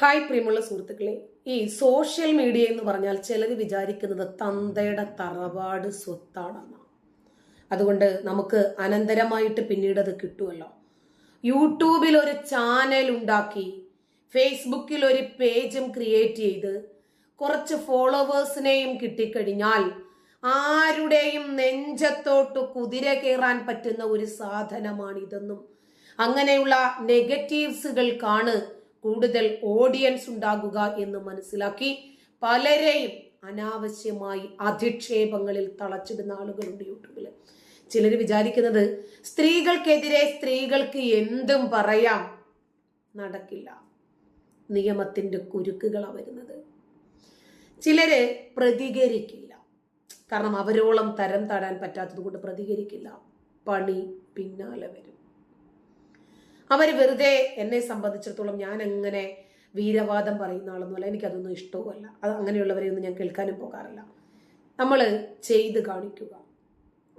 Hi പ്രിയമുള്ള സുഹൃത്തുക്കളെ. ഈ സോഷ്യൽ മീഡിയ എന്ന് പറഞ്ഞാൽ ചിലർ വിചാരിക്കുന്നത് തന്തയുടെ തറവാട് സ്വത്താണെന്നാണ് അതുകൊണ്ട് നമുക്ക് അനന്തരമായിട്ട് പിന്നീട് അത് കിട്ടുമല്ലോ. യൂട്യൂബിൽ ഒരു ചാനൽ ഉണ്ടാക്കി ഫേസ്ബുക്കിൽ ഒരു പേജും ക്രിയേറ്റ് ചെയ്ത് കുറച്ച് ഫോളോവേഴ്സിനെയും കിട്ടിക്കഴിഞ്ഞാൽ ആരുടെയും നെഞ്ചത്തോട്ട് കുതിര കയറാൻ പറ്റുന്ന ഒരു സാധനമാണിതെന്നും. അങ്ങനെയുള്ള നെഗറ്റീവ്സുകൾക്കാണ് കൂടുതൽ ഓഡിയൻസ് ഉണ്ടാകുക എന്ന് മനസ്സിലാക്കി പലരെയും അനാവശ്യമായി അധിക്ഷേപങ്ങളിൽ തളച്ചിടുന്ന ആളുകളുണ്ട് യൂട്യൂബിൽ. ചിലർ വിചാരിക്കുന്നത് സ്ത്രീകൾക്കെതിരെ സ്ത്രീകൾക്ക് എന്തും പറയാം. നടക്കില്ല. നിയമത്തിന്റെ കുരുക്കുകളാണ് വരുന്നത്. ചിലര് പ്രതികരിക്കില്ല. കാരണം അവരോളം തരം താടാൻ പറ്റാത്തത് കൊണ്ട് പ്രതികരിക്കില്ല. പണി പിന്നാലെ വരും. അവർ വെറുതെ എന്നെ സംബന്ധിച്ചിടത്തോളം ഞാൻ എങ്ങനെ വീരവാദം പറയുന്ന ആളൊന്നുമല്ല എനിക്കതൊന്നും ഇഷ്ടവുമല്ല. അത് അങ്ങനെയുള്ളവരെ ഒന്നും ഞാൻ കേൾക്കാനും പോകാറില്ല. നമ്മൾ ചെയ്ത് കാണിക്കുക.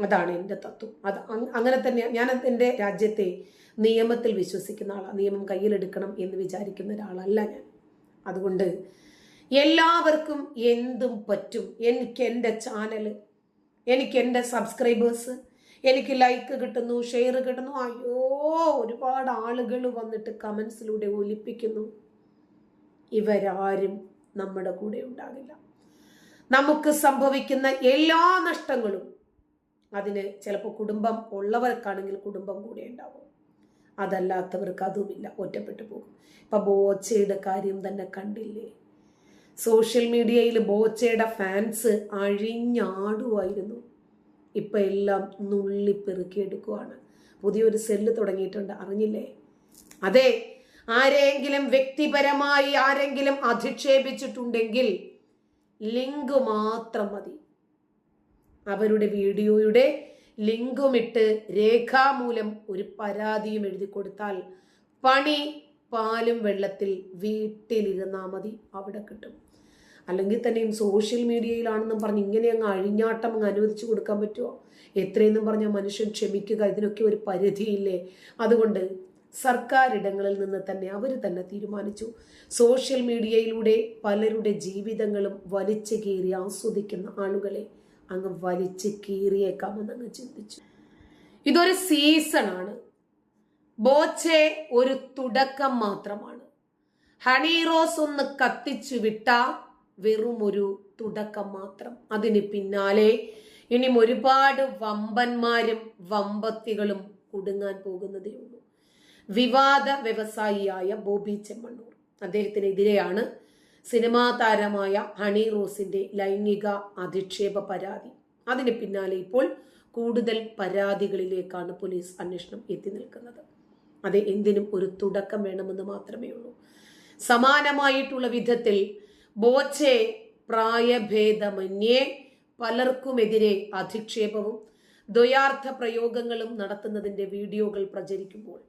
അതാണ് എന്റെ തത്വം. അത് അങ്- അങ്ങനെ തന്നെ ഞാൻ എന്റെ രാജ്യത്തെ നിയമത്തിൽ വിശ്വസിക്കുന്ന ആളാണ് നിയമം കയ്യിലെടുക്കണം എന്ന് വിചാരിക്കുന്ന ഒരാളല്ല ഞാൻ. അതുകൊണ്ട് എല്ലാവർക്കും എന്തും പറ്റും. എനിക്ക് എന്റെ ചാനൽ എനിക്ക് എന്റെ സബ്സ്ക്രൈബേഴ്സ് എനിക്ക് ലൈക്ക് കിട്ടുന്നു ഷെയർ കിട്ടുന്നു. അയ്യോ ഒരുപാട് ആളുകൾ വന്നിട്ട് കമൻസിലൂടെ ഒലിപ്പിക്കുന്നു. ഇവരാരും നമ്മുടെ കൂടെ ഉണ്ടാകില്ല. നമുക്ക് സംഭവിക്കുന്ന എല്ലാ നഷ്ടങ്ങളും അതിന് ചിലപ്പോൾ കുടുംബം ഉള്ളവർക്കാണെങ്കിൽ കുടുംബം കൂടെ ഉണ്ടാവും. അതല്ലാത്തവർക്ക് അതുമില്ല ഒറ്റപ്പെട്ടു പോകും. ഇപ്പൊ ബോച്ചയുടെ കാര്യം തന്നെ കണ്ടില്ലേ? സോഷ്യൽ മീഡിയയിൽ ബോച്ചയുടെ ഫാൻസ് അഴിഞ്ഞാടുമായിരുന്നു. ഇപ്പൊ എല്ലാം നുള്ളി പെറുക്കിയെടുക്കുവാണ് പുതിയൊരു സെല്ല് തുടങ്ങിയിട്ടുണ്ട്. അറിഞ്ഞില്ലേ? അതെ ആരെങ്കിലും വ്യക്തിപരമായി ആരെങ്കിലും അധിക്ഷേപിച്ചിട്ടുണ്ടെങ്കിൽ ലിങ്ക് മാത്രം മതി. അവരുടെ വീഡിയോയുടെ ലിങ്കുമിട്ട് രേഖാമൂലം ഒരു പരാതിയും എഴുതി കൊടുത്താൽ പണി പാലും വെള്ളത്തിൽ വീട്ടിലിരുന്നാൽ മതി. അവിടെ കിട്ടും. അല്ലെങ്കിൽ തന്നെയും സോഷ്യൽ മീഡിയയിലാണെന്നും പറഞ്ഞ് ഇങ്ങനെ അങ്ങ് അഴിഞ്ഞാട്ടം അങ്ങ് അനുവദിച്ചു കൊടുക്കാൻ പറ്റുമോ എത്രയെന്നും പറഞ്ഞാൽ മനുഷ്യൻ ക്ഷമിക്കുക ഇതിനൊക്കെ ഒരു പരിധിയില്ലേ? അതുകൊണ്ട് സർക്കാരിടങ്ങളിൽ നിന്ന് തന്നെ അവർ തന്നെ തീരുമാനിച്ചു. സോഷ്യൽ മീഡിയയിലൂടെ പലരുടെ ജീവിതങ്ങളും വലിച്ചു കീറി ആസ്വദിക്കുന്ന ആളുകളെ അങ്ങ് വലിച്ചു കീറിയേക്കാമെന്ന് അങ്ങ് ചിന്തിച്ചു. ഇതൊരു സീസണാണ്. ബോച്ചെ ഒരു തുടക്കം മാത്രമാണ്. ഹണി റോസ് ഒന്ന് കത്തിച്ചു വിട്ട വെറും ഒരു തുടക്കം മാത്രം. അതിന് പിന്നാലെ ഇനിയും ഒരുപാട് വമ്പന്മാരും വമ്പത്തികളും കുടുങ്ങാൻ പോകുന്നതേ ഉള്ളൂ. വിവാദ വ്യവസായിയായ ബോബി ചെമ്മണ്ണൂർ. അദ്ദേഹത്തിനെതിരെയാണ് സിനിമാ താരമായ ഹണി റോസിന്റെ ലൈംഗിക അധിക്ഷേപ പരാതി. അതിന് പിന്നാലെ ഇപ്പോൾ കൂടുതൽ പരാതികളിലേക്കാണ് പോലീസ് അന്വേഷണം എത്തി നിൽക്കുന്നത്. അത് എന്തിനും ഒരു തുടക്കം വേണമെന്ന് മാത്രമേ ഉള്ളൂ. സമാനമായിട്ടുള്ള വിധത്തിൽ ബോച്ചെ പ്രായഭേദമന്യേ പലർക്കുമെതിരെ അധിക്ഷേപവും ദ്വയാർത്ഥ പ്രയോഗങ്ങളും നടത്തുന്നതിന്റെ വീഡിയോകൾ പ്രചരിക്കുമ്പോൾ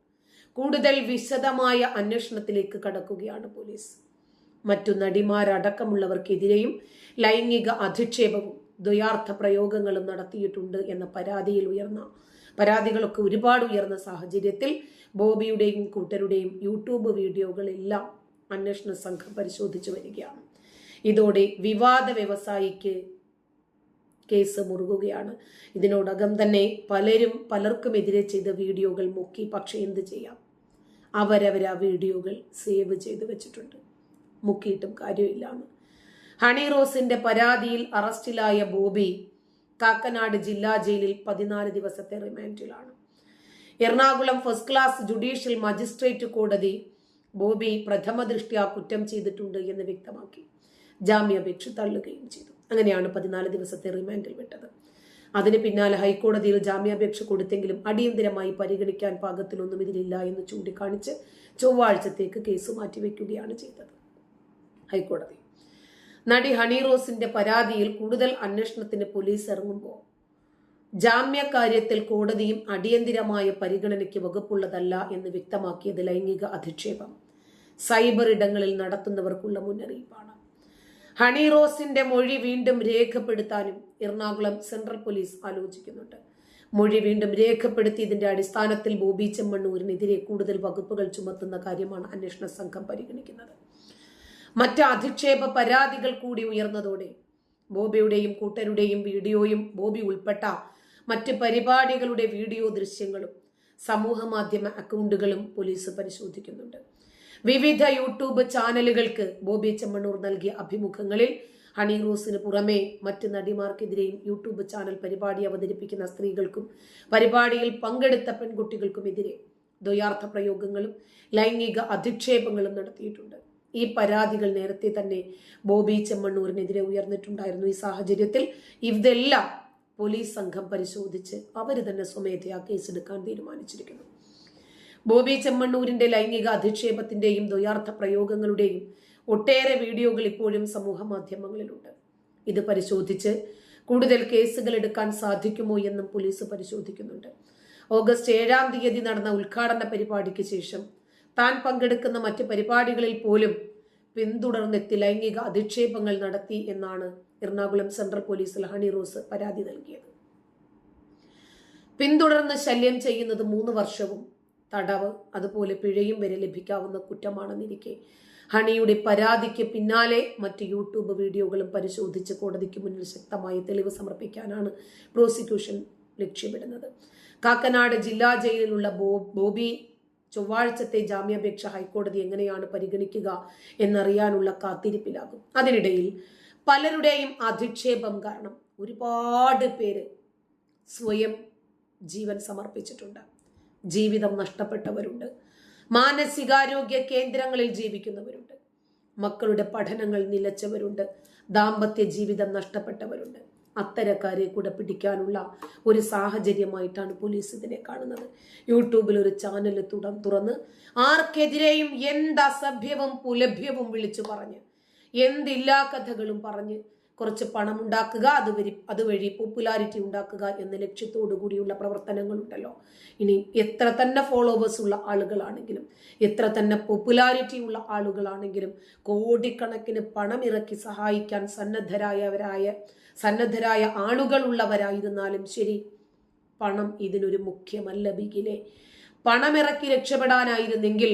കൂടുതൽ വിശദമായ അന്വേഷണത്തിലേക്ക് കടക്കുകയാണ് പോലീസ്. മറ്റു നടിമാരടക്കമുള്ളവർക്കെതിരെയും ലൈംഗിക അധിക്ഷേപവും ദ്വയാർത്ഥ പ്രയോഗങ്ങളും നടത്തിയിട്ടുണ്ട് എന്ന പരാതിയിൽ ഉയർന്ന പരാതികളൊക്കെ ഒരുപാട് ഉയർന്ന സാഹചര്യത്തിൽ ബോബിയുടെയും കൂട്ടരുടെയും യൂട്യൂബ് വീഡിയോകളെല്ലാം അന്വേഷണ സംഘം പരിശോധിച്ചു വരികയാണ്. ഇതോടെ വിവാദ വ്യവസായിക്ക് കേസ് മുറുകുകയാണ്. ഇതിനോടകം തന്നെ പലരും പലർക്കുമെതിരെ ചെയ്ത വീഡിയോകൾ മുക്കി. പക്ഷേ എന്ത് ചെയ്യാം? അവരവർ ആ വീഡിയോകൾ സേവ് ചെയ്ത് വെച്ചിട്ടുണ്ട്. മുക്കിയിട്ടും കാര്യമില്ലാന്ന്. ഹണി റോസിന്റെ പരാതിയിൽ അറസ്റ്റിലായ ബോബി കാക്കനാട് ജില്ലാ ജയിലിൽ പതിനാല് ദിവസത്തെ റിമാൻഡിലാണ്. Ernakulam first class judicial magistrate കോടതി ബോബി പ്രഥമ ദൃഷ്ട്യാ കുറ്റം ചെയ്തിട്ടുണ്ട് എന്ന് വ്യക്തമാക്കി. ജാമ്യാപേക്ഷ തള്ളുകയും ചെയ്തു. അങ്ങനെയാണ് പതിനാല് ദിവസത്തെ റിമാൻഡിൽ വിട്ടത്. അതിന് പിന്നാലെ ഹൈക്കോടതിയിൽ ജാമ്യാപേക്ഷ കൊടുത്തെങ്കിലും അടിയന്തരമായി പരിഗണിക്കാൻ പാകത്തിലൊന്നും ഇതിലില്ല എന്ന് ചൂണ്ടിക്കാണിച്ച് ചൊവ്വാഴ്ചത്തേക്ക് കേസ് മാറ്റിവെക്കുകയാണ് ചെയ്തത്. ഹൈക്കോടതി. നടി ഹണി റോസിന്റെ പരാതിയിൽ കൂടുതൽ അന്വേഷണത്തിന് പോലീസ് ഇറങ്ങുമ്പോൾ ജാമ്യക്കാര്യത്തിൽ കോടതിയും അടിയന്തിരമായ പരിഗണനയ്ക്ക് വകുപ്പുള്ളതല്ല എന്ന് വ്യക്തമാക്കിയത് ലൈംഗിക അധിക്ഷേപം. സൈബർ ഇടങ്ങളിൽ നടത്തുന്നവർക്കുള്ള മുന്നറിയിപ്പാണ്. ഹണി റോസിന്റെ മൊഴി വീണ്ടും രേഖപ്പെടുത്താനും എറണാകുളം സെൻട്രൽ പോലീസ് ആലോചിക്കുന്നുണ്ട്. മൊഴി വീണ്ടും രേഖപ്പെടുത്തിയതിന്റെ അടിസ്ഥാനത്തിൽ ബോബി ചെമ്മണ്ണൂരിനെതിരെ കൂടുതൽ വകുപ്പുകൾ ചുമത്തുന്ന കാര്യമാണ് അന്വേഷണ സംഘം പരിഗണിക്കുന്നത്. മറ്റ് അധിക്ഷേപ പരാതികൾ കൂടി ഉയർന്നതോടെ ബോബിയുടെയും കൂട്ടരുടെയും വീഡിയോയും ബോബി ഉൾപ്പെട്ട മറ്റ് പരിപാടികളുടെ വീഡിയോ ദൃശ്യങ്ങളും സമൂഹ മാധ്യമ അക്കൗണ്ടുകളും പോലീസ് പരിശോധിക്കുന്നുണ്ട്. വിവിധ യൂട്യൂബ് ചാനലുകൾക്ക് ബോബി ചെമ്മണ്ണൂർ നൽകിയ അഭിമുഖങ്ങളിൽ ഹണി റോസിന് പുറമെ മറ്റ് നടിമാർക്കെതിരെയും യൂട്യൂബ് ചാനൽ പരിപാടി അവതരിപ്പിക്കുന്ന സ്ത്രീകൾക്കും പരിപാടിയിൽ പങ്കെടുത്ത പെൺകുട്ടികൾക്കുമെതിരെ ദ്വയാർത്ഥ പ്രയോഗങ്ങളും ലൈംഗിക അധിക്ഷേപങ്ങളും നടത്തിയിട്ടുണ്ട്. ഈ പരാതികൾ നേരത്തെ തന്നെ ബോബി ചെമ്മണ്ണൂരിനെതിരെ ഉയർന്നിട്ടുണ്ടായിരുന്നു. ഈ സാഹചര്യത്തിൽ ഇതെല്ലാം പോലീസ് സംഘം പരിശോധിച്ച് അവർ തന്നെ സ്വമേധയാ കേസെടുക്കാൻ തീരുമാനിച്ചിരിക്കുന്നു. ബോബി ചെമ്മണ്ണൂരിന്റെ ലൈംഗിക അധിക്ഷേപത്തിന്റെയും ദ്വയാർത്ഥ പ്രയോഗങ്ങളുടെയും ഒട്ടേറെ വീഡിയോകൾ ഇപ്പോഴും സമൂഹ മാധ്യമങ്ങളിലുണ്ട്. ഇത് പരിശോധിച്ച് കൂടുതൽ കേസുകൾ എടുക്കാൻ സാധിക്കുമോ എന്നും പോലീസ് പരിശോധിക്കുന്നുണ്ട്. ഓഗസ്റ്റ് ഏഴാം തീയതി നടന്ന ഉദ്ഘാടന പരിപാടിക്ക് ശേഷം താൻ പങ്കെടുക്കുന്ന മറ്റ് പരിപാടികളിൽ പോലും പിന്തുടർന്നെത്തി ലൈംഗിക അധിക്ഷേപങ്ങൾ നടത്തി എന്നാണ് എറണാകുളം സെൻട്രൽ പോലീസിൽ ഹണി റോസ് പരാതി നൽകിയത്. പിന്തുടർന്ന് ശല്യം ചെയ്യുന്നത് മൂന്ന് വർഷവും തടവ് അതുപോലെ പിഴയും വരെ ലഭിക്കാവുന്ന കുറ്റമാണെന്നിരിക്കെ. ഹണിയുടെ പരാതിക്ക് പിന്നാലെ മറ്റ് യൂട്യൂബ് വീഡിയോകളും പരിശോധിച്ച് കോടതിക്ക് മുന്നിൽ ശക്തമായ തെളിവ് സമർപ്പിക്കാനാണ് പ്രോസിക്യൂഷൻ ലക്ഷ്യമിടുന്നത്. കാക്കനാട് ജില്ലാ ജയിലിലുള്ള ബോബി ചൊവ്വാഴ്ചത്തെ ജാമ്യാപേക്ഷ ഹൈക്കോടതി എങ്ങനെയാണ് പരിഗണിക്കുക എന്നറിയാനുള്ള കാത്തിരിപ്പിലാകും. അതിനിടയിൽ പലരുടെയും അധിക്ഷേപം കാരണം ഒരുപാട് പേര് സ്വയം ജീവൻ സമർപ്പിച്ചിട്ടുണ്ട്. ജീവിതം നഷ്ടപ്പെട്ടവരുണ്ട്. മാനസികാരോഗ്യ കേന്ദ്രങ്ങളിൽ ജീവിക്കുന്നവരുണ്ട്. മക്കളുടെ പഠനങ്ങൾ നിലച്ചവരുണ്ട്. ദാമ്പത്യ ജീവിതം നഷ്ടപ്പെട്ടവരുണ്ട്. അത്തരക്കാരെ കൂടെ പിടിക്കാനുള്ള ഒരു സാഹചര്യമായിട്ടാണ് പോലീസ് ഇതിനെ കാണുന്നത്. യൂട്യൂബിൽ ഒരു ചാനൽ തുടം തുറന്ന് ആർക്കെതിരെയും എന്ത് അസഭ്യവും പുലഭ്യവും വിളിച്ചു പറഞ്ഞ് എന്തില്ലാ കഥകളും പറഞ്ഞ് കുറച്ച് പണം ഉണ്ടാക്കുക അതുവഴി അതുവഴി പോപ്പുലാരിറ്റി ഉണ്ടാക്കുക എന്ന ലക്ഷ്യത്തോടു കൂടിയുള്ള പ്രവർത്തനങ്ങളുണ്ടല്ലോ. ഇനി എത്ര തന്നെ ഫോളോവേഴ്സ് ഉള്ള ആളുകളാണെങ്കിലും എത്ര തന്നെ പോപ്പുലാരിറ്റി ഉള്ള ആളുകളാണെങ്കിലും കോടിക്കണക്കിന് പണം ഇറക്കി സഹായിക്കാൻ സന്നദ്ധരായവരായ സന്നദ്ധരായ ആളുകളുള്ളവരായിരുന്നാലും ശരി പണം ഇതിനൊരു മുഖ്യമല്ല ബിഗിലെ പണമിറക്കി രക്ഷപ്പെടാനായിരുന്നെങ്കിൽ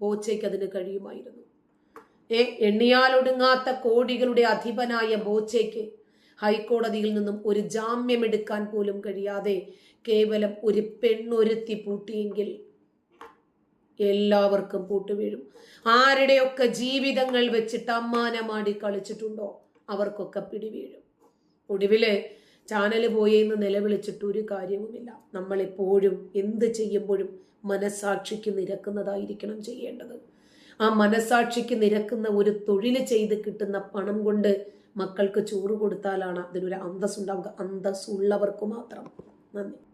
ബോച്ചയ്ക്ക് അതിന് കഴിയുമായിരുന്നു. ഏ എണ്ണിയാലൊടുങ്ങാത്ത കോടികളുടെ അധിപനായ ബോച്ചയ്ക്ക് ഹൈക്കോടതിയിൽ നിന്നും ഒരു ജാമ്യമെടുക്കാൻ പോലും കഴിയാതെ കേവലം ഒരു പെണ്ണൊരുത്തി പൂട്ടിയെങ്കിൽ എല്ലാവർക്കും പൂട്ടുവീഴും ആരുടെയൊക്കെ ജീവിതങ്ങൾ വെച്ചിട്ട് അമ്മാനമാടി കളിച്ചിട്ടുണ്ടോ? അവർക്കൊക്കെ പിടിവീഴും. ഒടുവിൽ ചാനൽ പോയെന്ന് നിലവിളിച്ചിട്ട് ഒരു കാര്യവുമില്ല. നമ്മളെപ്പോഴും എന്ത് ചെയ്യുമ്പോഴും മനസാക്ഷിക്ക് നിരക്കുന്നതായിരിക്കണം ചെയ്യേണ്ടത്. ആ മനസാക്ഷിക്ക് നിരക്കുന്ന ഒരു തൊഴിൽ ചെയ്ത് കിട്ടുന്ന പണം കൊണ്ട് മക്കൾക്ക് ചോറ് കൊടുത്താലാണ് അതിനൊരു അന്തസ്സുണ്ടാവുക. അന്തസ്സുള്ളവർക്ക് മാത്രം. നന്ദി.